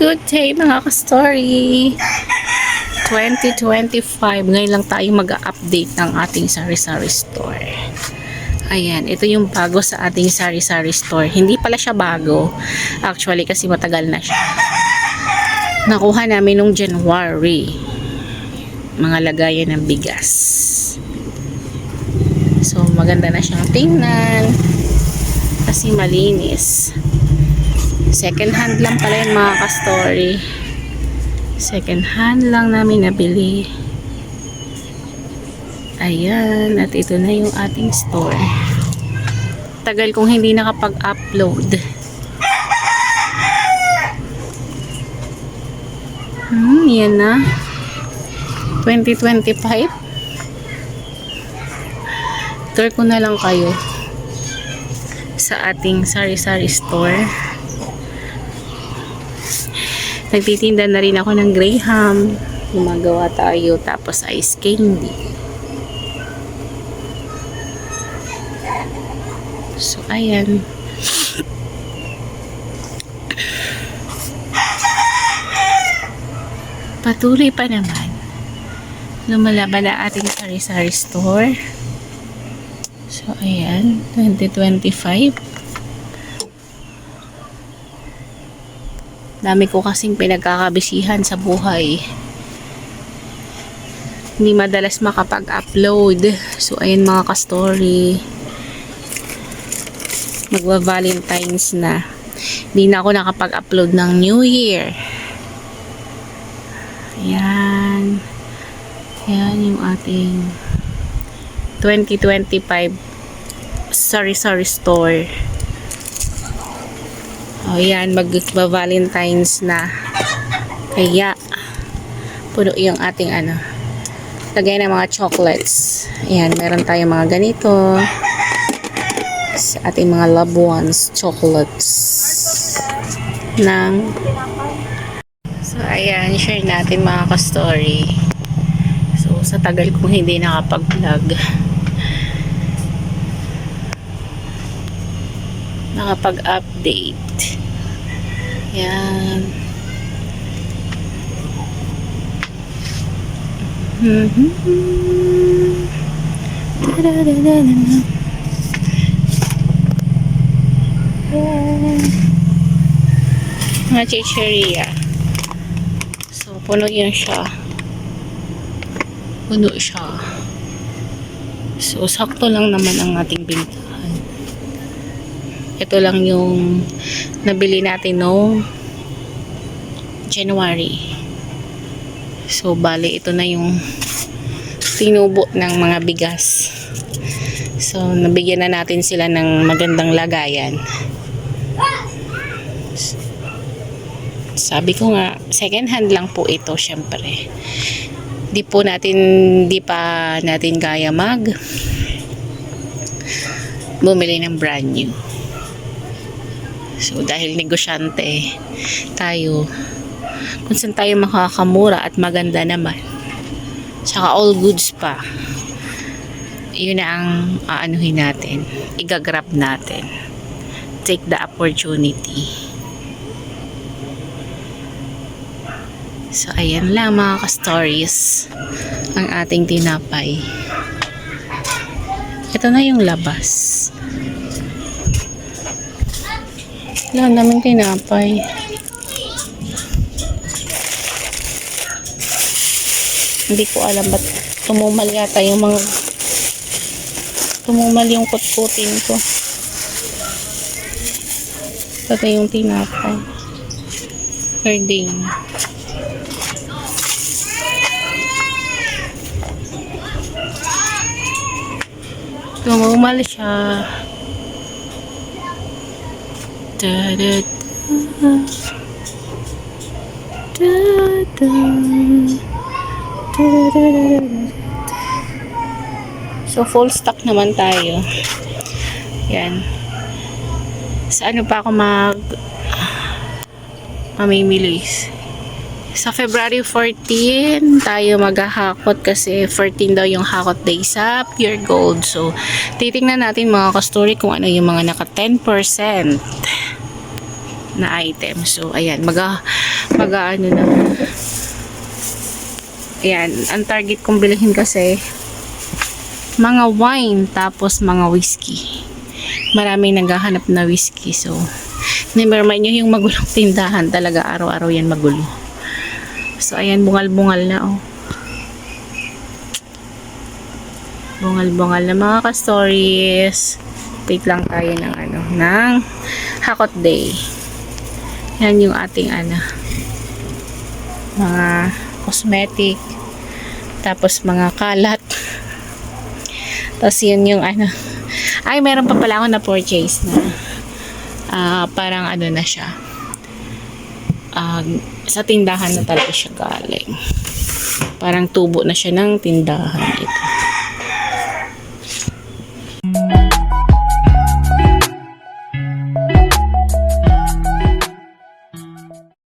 Good day mga ka-story! 2025, ngayon lang tayo mag-update ng ating sari-sari store. Ayan, ito yung bago sa ating sari-sari store. Hindi pala siya bago. Actually, kasi matagal na siya. Nakuha namin nung January. Mga lagayan ng bigas. So, maganda na siyang tingnan. Kasi malinis. Second hand lang pala yung mga ka-story. Second hand lang namin nabili. Ayan. At ito na yung ating store. Tagal kong hindi nakapag-upload. Hmm, yan na. 2025. Tour ko na lang kayo sa ating sari-sari store. Nagtitinda na rin ako ng Graham. Gumagawa tayo tapos ice candy. So, ayan. Patuloy pa naman. Lumalaban na ating sari-sari store. So, ayan. 2025. Dami ko kasing pinagkakabisihan sa buhay. Hindi madalas makapag-upload. So, ayan mga ka-story. Magwa-Valentine's na. Hindi na ako nakapag-upload ng New Year. Ayan. Ayan yung ating 2025 sorry sorry store. O yan, mag-valentines na. Kaya, puno yung ating ano, lagay ng mga chocolates. Ayan, meron tayong mga ganito. Sa ating mga loved ones, chocolates. Ng, so ayan, share natin mga ka-story. So, sa tagal kong hindi nakapag-vlog. Nakapag-update. Yan. Mhm. Da-da-da-da-da. Yan. Mga chicheria. So, puno yan siya. Puno siya. So, sakto lang naman ang ating bintahan. Ito lang yung nabili natin no January. So, bali, ito na yung tinubo ng mga bigas. So, nabigyan na natin sila ng magandang lagayan. Sabi ko nga, second hand lang po ito, syempre. Di po natin, di pa natin kaya mag bumili ng brand new. So, dahil negosyante tayo, kung saan tayo makakamura at maganda naman. Tsaka all goods pa. Yun na ang aanuhin natin. Igagrab natin. Take the opportunity. So, ayan lang mga ka-stories ang ating tinapay. Ito na yung labas. Wala namin tinapay. Hindi ko alam ba't tumumal yata yung mga tumumal yung kutkutin ko. Ito yung tinapay. Herding. Tumumal siya. Da da da. Da da. Da da. So full stock naman tayo. Yan. Sa ano pa ako mag mamimili? Sa February 14, tayo maghahakot kasi 14 daw yung hakot day sa Pure Gold. So, titingnan natin mga ka-story kung ano yung mga naka 10% na item. So, ayan, maga, maga ano na. Ayan, ang target kong bilhin kasi mga wine tapos mga whiskey. Maraming naghahanap na whiskey. So, never mind yung magulong tindahan. Talaga araw-araw yan magulo. So, ayan, bungal-bungal na oh. Bungal-bungal na mga ka-stories. Wait lang tayo ng ano, ng Hakot Day. Yan yung ating ano, mga cosmetic, tapos mga kalat. Tapos yun yung ano, ay meron pa pala ako na purchase na ah, parang ano na siya. Ah, sa tindahan na talaga siya galing. Parang tubo na siya ng tindahan ito.